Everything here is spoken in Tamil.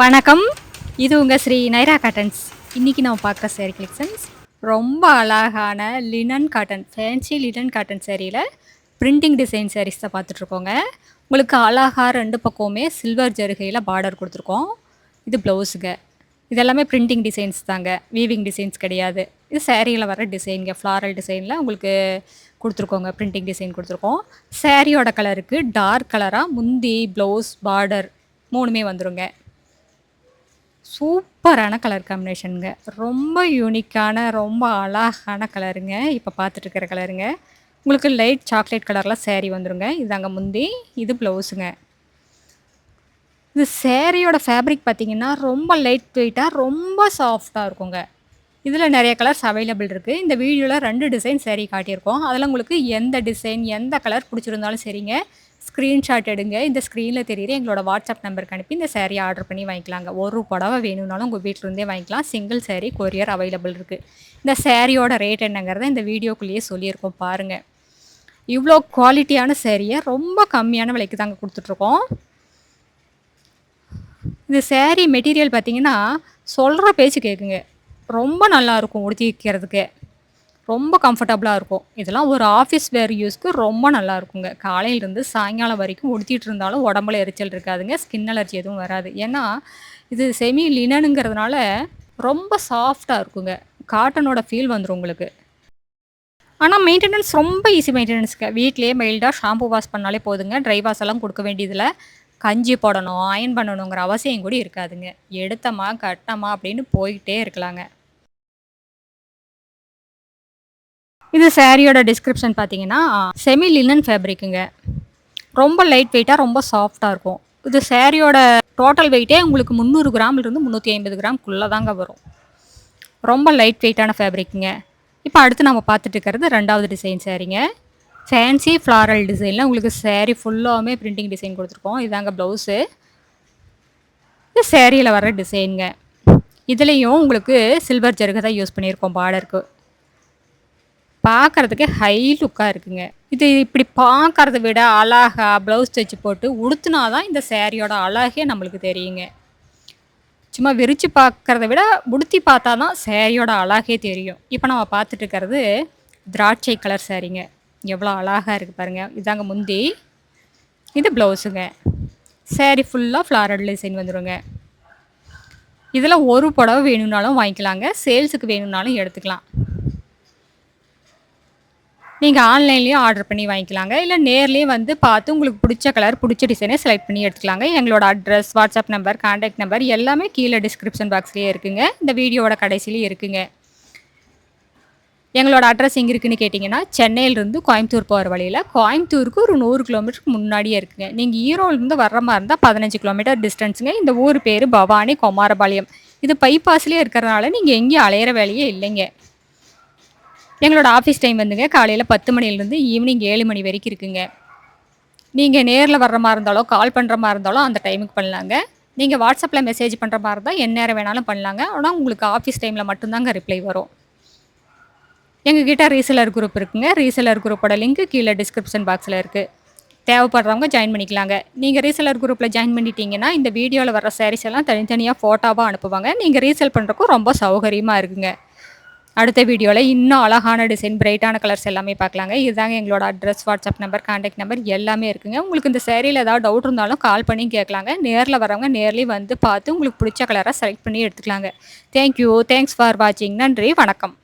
வணக்கம். இது உங்கள் ஸ்ரீ நைரா காட்டன்ஸ். இன்றைக்கி நான் பார்க்க சேரீ கலெக்ஷன்ஸ் ரொம்ப அழகான linen cotton fancy linen cotton சேரீயில் printing design saris தான் பார்த்துட்ருக்கோங்க. உங்களுக்கு அழகாக ரெண்டு பக்கமுமே சில்வர் ஜருகையில் பார்டர் கொடுத்துருக்கோம். இது ப்ளவுஸுங்க இதெல்லாமே பிரிண்டிங் டிசைன்ஸ் தாங்க. வீவிங் டிசைன்ஸ் கிடையாது. இது சேரீயில் வர டிசைனுங்க ஃப்ளாரல் டிசைனில் உங்களுக்கு கொடுத்துருக்கோங்க. பிரிண்டிங் டிசைன் கொடுத்துருக்கோம். சேரீயோட கலருக்கு டார்க் கலராக முந்தி ப்ளவுஸ் பார்டர் மூணுமே வந்துருங்க. சூப்பரான கலர் காம்பினேஷனுங்க ரொம்ப யூனிக்கான ரொம்ப அழகான கலருங்க. இப்போ பார்த்துட்டு இருக்கிற கலருங்க. உங்களுக்கு லைட் சாக்லேட் கலரில் சேரீ வந்துருங்க. இதாங்க முந்தி இது ப்ளவுஸுங்க இது சேரீயோட ஃபேப்ரிக் பார்த்தீங்கன்னா ரொம்ப லைட் வெயிட்டாக ரொம்ப சாஃப்டாக இருக்குங்க. இதில் நிறைய கலர்ஸ் அவைலபிள் இருக்குது இந்த வீடியோவில் ரெண்டு டிசைன் சேரீ காட்டியிருக்கோம். அதில் உங்களுக்கு எந்த டிசைன் எந்த கலர் பிடிச்சிருந்தாலும் சரிங்க. ஸ்க்ரீன்ஷாட் எடுங்க. இந்த ஸ்க்ரீனில் தெரியுற எங்களோட வாட்ஸ்அப் நம்பருக்கு அனுப்பி இந்த சேரீ ஆர்டர் பண்ணி வாங்கிக்கலாங்க. ஒரு புடவை வேணும்னாலும் உங்கள் வீட்டிலேருந்தே வாங்கிக்கலாம். சிங்கிள் சேரீ கொரியர் அவைலபிள் இருக்குது இந்த சேரீயோட ரேட் என்னங்கிறத இந்த வீடியோக்குள்ளேயே சொல்லியிருக்கோம் பாருங்கள் இவ்வளோ குவாலிட்டியான சேரீயை ரொம்ப கம்மியான விலைக்கு தாங்க கொடுத்துட்ருக்கோம். இந்த சேரீ மெட்டீரியல் பார்த்திங்கன்னா சொல்கிற பேச்சு கேட்குங்க ரொம்ப நல்லாயிருக்கும் உடுத்தி வைக்கிறதுக்கு. ரொம்ப கம்ஃபர்டபுளாக இருக்கும். இதெல்லாம் ஒரு ஆஃபீஸ் வேர் யூஸ்க்கு ரொம்ப நல்லா இருக்குங்க. காலையிலேருந்து சாயங்காலம் வரைக்கும் உடுத்திட்டு இருந்தாலும் உடம்புல எரிச்சல் இருக்காதுங்க. ஸ்கின் அலர்ஜி எதுவும் வராது. ஏன்னா இது செமி லினனுங்கிறதுனால ரொம்ப சாஃப்டாக இருக்குங்க. காட்டனோட ஃபீல் வந்துடும் உங்களுக்கு. ஆனால் மெயின்டெனன்ஸ் ரொம்ப ஈஸி மெயின்டெனன்ஸுங்க வீட்லேயே மெயில்டாக ஷாம்பு வாஷ் பண்ணாலே போதுங்க. ட்ரை வாஷ் எல்லாம் கொடுக்க வேண்டியதில் கஞ்சி போடணும் அயன் பண்ணணுங்கிற அவசியம் கூட இருக்காதுங்க. எடுத்தமா கட்டமா அப்படின்னு போயிட்டே இருக்கலாங்க. இது சாரியோட டிஸ்கிரிப்ஷன் பார்த்தீங்கன்னா செமி லினன் ஃபேப்ரிக்குங்க ரொம்ப லைட் வெயிட்டாக ரொம்ப சாஃப்டாக இருக்கும். இது சேரீயோட டோட்டல் வெயிட்டே உங்களுக்கு முந்நூறு கிராம்லேருந்து முந்நூற்றி ஐம்பது கிராம்குள்ளே தாங்க வரும். ரொம்ப லைட் வெயிட்டான ஃபேப்ரிக்குங்க இப்போ அடுத்து நம்ம பார்த்துட்டு இருக்கிறது ரெண்டாவது டிசைன் சேரீங்க ஃபேன்சி ஃப்ளாரல் டிசைனில் உங்களுக்கு சேரீ ஃபுல்லாகவுமே பிரிண்டிங் டிசைன் கொடுத்துருக்கோம். இதாங்க ப்ளவுஸு இது சேரீயில் வர டிசைனுங்க இதுலேயும் உங்களுக்கு சில்வர் ஜருகை தான் யூஸ் பண்ணியிருக்கோம் பார்டருக்கு பார்க்குறதுக்கு ஹை லுக்காக இருக்குங்க. இது இப்படி பார்க்குறத விட அழகாக ப்ளவுஸ் தைச்சு போட்டு உடுத்துனா தான் இந்த சேரீயோட அழகே நம்மளுக்கு தெரியுங்க. சும்மா விரித்து பார்க்குறத விட உடுத்தி பார்த்தா தான் சேரீயோட அழகே தெரியும். இப்போ நம்ம பார்த்துட்டு இருக்கிறது திராட்சை கலர் சேரீங்க எவ்வளோ அழகாக இருக்குது பாருங்கள் இதாங்க முந்தி. இது ப்ளவுஸுங்க சேரீ ஃபுல்லாக ஃப்ளாரல் டிசைன் வந்துடுங்க இதில் ஒரு புடவை வேணும்னாலும் வாங்கிக்கலாங்க. சேல்ஸுக்கு வேணும்னாலும் எடுத்துக்கலாம். நீங்கள் ஆன்லைன்லேயும் ஆர்டர் பண்ணி வாங்கிக்கலாங்க. இல்லை நேர்லேயும் வந்து பார்த்து உங்களுக்கு பிடிச்ச கலர் பிடிச்ச டிசைனே செலக்ட் பண்ணி எடுத்துக்கலாங்க. எங்களோட address WhatsApp number contact number எல்லாமே கீழே டிஸ்கிரிப்ஷன் பாக்ஸ்லேயே இருக்குங்க. இந்த வீடியோட கடைசிலேயே இருக்குங்க. எங்களோட அட்ரஸ் எங்கே இருக்குன்னு கேட்டிங்கன்னா சென்னையிலேருந்து கோயம்புத்தூர் போகிற வழியில் கோயம்புத்தூருக்கு ஒரு நூறு கிலோமீட்டருக்கு முன்னாடியே இருக்குங்க. நீங்கள் ஈரோடுலேருந்து வர்ற மாதிரி இருந்தால் பதினஞ்சு கிலோமீட்டர் டிஸ்டன்ஸுங்க இந்த ஊர் பேர் பவானி குமாரபாளையம். இது பைபாஸ்லேயே இருக்கிறனால நீங்கள் எங்கேயும் அலையிற வேலையே இல்லைங்க. எங்களோட ஆஃபீஸ் டைம் வந்துங்க. காலையில் பத்து மணிலேருந்து ஈவினிங் ஏழு மணி வரைக்கும் இருக்குங்க. நீங்கள் நேரில் வர்ற மாதிரி இருந்தாலும் கால் பண்ணுற மாதிரி இருந்தாலும் அந்த டைமுக்கு பண்ணலாங்க. நீங்கள் வாட்ஸ்அப்பில் மெசேஜ் பண்ணுற மாதிரி இருந்தால் என் நேரம் வேணாலும் பண்ணலாங்க. ஆனால் உங்களுக்கு ஆஃபீஸ் டைமில் மட்டும்தாங்க ரிப்ளை வரும். எங்ககிட்ட ரீசெலர் குரூப் இருக்குங்க. ரீசெலர் குரூப்போட லிங்க் கீழே டிஸ்கிரிப்ஷன் பாக்ஸில் இருக்குது தேவைப்படுறவங்க ஜாயின் பண்ணிக்கலாங்க. நீங்கள் ரீசெலர் குரூப்பில் ஜாயின் பண்ணிட்டீங்கன்னா இந்த வீடியோவில் வர சாரீஸ் எல்லாம் தனித்தனியாக ஃபோட்டோவாக அனுப்புவாங்க. நீங்கள் ரீசெல் பண்ணுறக்கும் ரொம்ப சௌகரியமாக இருக்குங்க. அடுத்த வீடியோவில் இன்னும் அழகான டிசைன் பிரைட்டான கலர்ஸ் எல்லாமே பார்க்கலாங்க. இதுதாங்க எங்களோட address WhatsApp number contact number எல்லாமே இருக்குங்க. உங்களுக்கு இந்த சேரீயில் ஏதாவது டவுட் இருந்தாலும் கால் பண்ணி கேட்கலாங்க. நேரில் வரவங்க நேர்லேயும் வந்து பார்த்து உங்களுக்கு பிடிச்ச கலராக செலக்ட் பண்ணி எடுத்துக்கலாங்க. தேங்க்யூ தேங்க்ஸ் ஃபார் வாட்சிங் நன்றி. வணக்கம்.